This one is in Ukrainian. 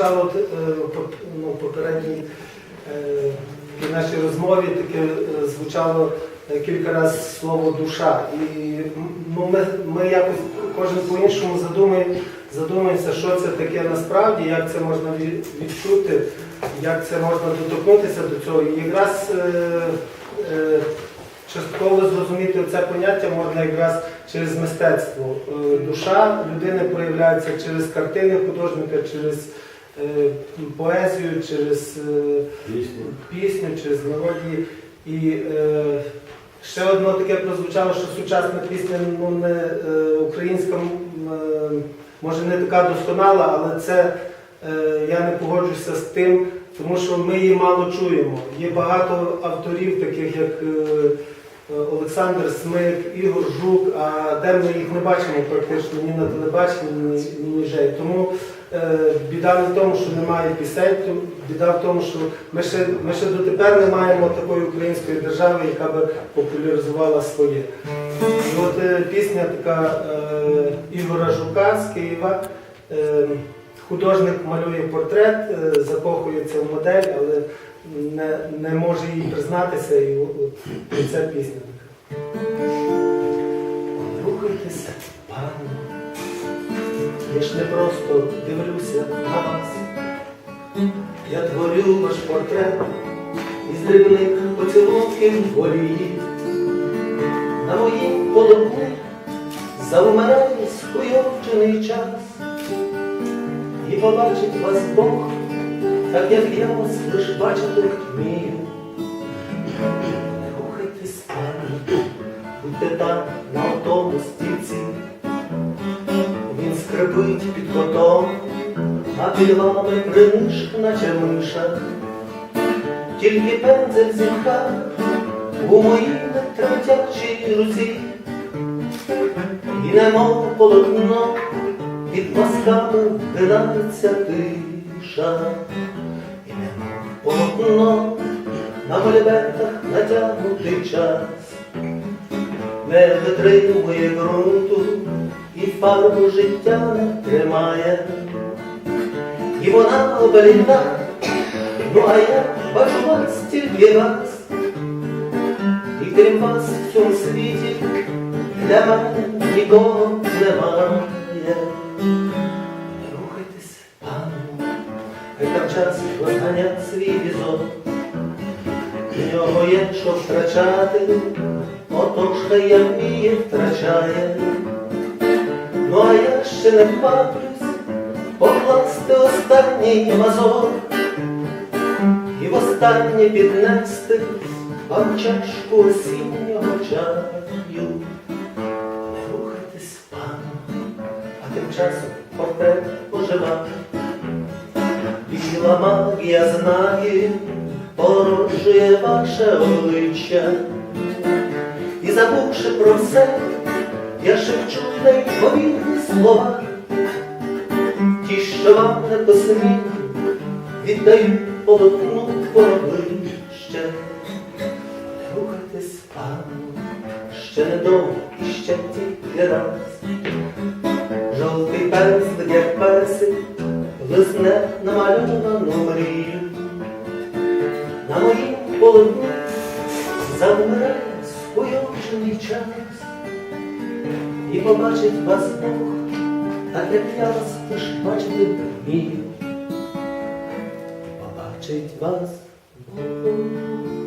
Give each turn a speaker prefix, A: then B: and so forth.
A: От, е, ну, в попередній е, нашій розмові таке е, звучало кілька разів слово душа. І ну, ми, ми якось кожен по-іншому задумує, задумуємося, що це таке насправді, як це можна відчути, як це можна доторкнутися до цього. І якраз е, е, частково зрозуміти це поняття можна якраз через мистецтво. Душа людини проявляється через картини художника, через поезію, через е,
B: Пісню.
A: пісню, через мелодії. І е, ще одно таке прозвучало, що сучасна пісня ну, не, е, українська е, може не така досконала, але це е, я не погоджуюся з тим, тому що ми її мало чуємо. Є багато авторів, таких як е, е, Олександр Смик, Ігор Жук, а де ми їх не бачимо практично ні на телебаченні, ні, ні ніже. Тому е, біда не в тому, що немає пісень, біда в тому, що ми ще, ми ще дотепер не маємо такої української держави, яка би популяризувала своє. І от е, пісня така е, Ігора Жука з Києва. Е, художник малює портрет, е, закохується в модель, але не, не може їй признатися, і, ця пісня така. Рухайтеся, пані. Я ж не просто дивлюся на вас. Я творю ваш портрет із дрібних поцілунків волії. На моїм полотні завмирає скуйовджений час. І побачить вас Бог, так як я вас лиш бачити вмію. Не рухайтесь, пані, будьте там на отому стільці. Він під котом, а під вами принишк, наче миша. Тільки пензель зімка у моїй тремтячій руці. І немов полотно під мазками гинається тиша. І немов полотно на гольбертах натягнутий час. Не витримує ґрунту і фарбу життя не тримає. І вона обліда, ну а я бачу вас тільки вас. І крім вас в цьому світі для мене нікого немає. Не рухайтесь, пану, хай там час розганять свій візок. В нього є що втрачати, отож хай як вміє втрачає. Ну а я ще не впадлюсь покласти останній мазок і востаннє піднести вам чашку осіннього чаю. Не рухайтесь, пану, а тим часом портрет ожива. Біла магія знає, породжує ваше обличчя. І забувши про все, я шепчу неймовірні слова. Ті, що вам не посміли, віддаю полотну обличчя. Не рухайтесь, пану, ще недовго і ще тільки раз. Жовтий пензлик, як персик, лисне намальовану мрію. На моїм полотні завмирає скуйовджений час. І побачить вас Бог, так як я вас теж бачити вмію. Побачить вас Бог.